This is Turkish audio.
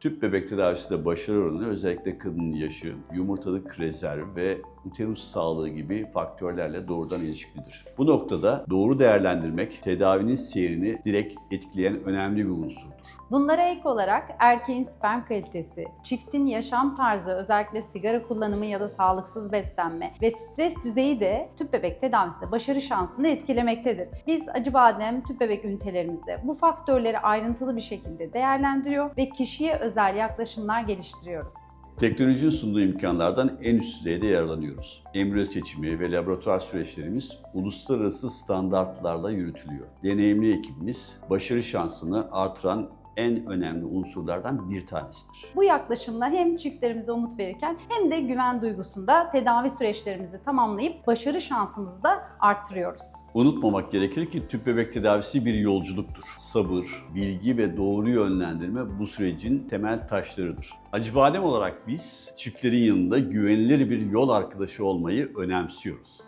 Tüp bebek tedavisinde başarı oranı özellikle kadının yaşı, yumurtalık rezerv ve uterus sağlığı gibi faktörlerle doğrudan ilişkilidir. Bu noktada doğru değerlendirmek tedavinin seyrini direkt etkileyen önemli bir unsurdur. Bunlara ek olarak erkeğin sperm kalitesi, çiftin yaşam tarzı özellikle sigara kullanımı ya da sağlıksız beslenme ve stres düzeyi de tüp bebek tedavisinde başarı şansını etkilemektedir. Biz Acıbadem tüp bebek ünitelerimizde bu faktörleri ayrıntılı bir şekilde değerlendiriyor ve kişiye özel yaklaşımlar geliştiriyoruz. Teknolojinin sunduğu imkanlardan en üst düzeyde yararlanıyoruz. Embriyo seçimi ve laboratuvar süreçlerimiz uluslararası standartlarla yürütülüyor. Deneyimli ekibimiz başarı şansını artıran en önemli unsurlardan bir tanesidir. Bu yaklaşımlar hem çiftlerimize umut verirken hem de güven duygusunda tedavi süreçlerimizi tamamlayıp başarı şansımızı da arttırıyoruz. Unutmamak gerekir ki tüp bebek tedavisi bir yolculuktur. Sabır, bilgi ve doğru yönlendirme bu sürecin temel taşlarıdır. Acıbadem olarak biz çiftlerin yanında güvenilir bir yol arkadaşı olmayı önemsiyoruz.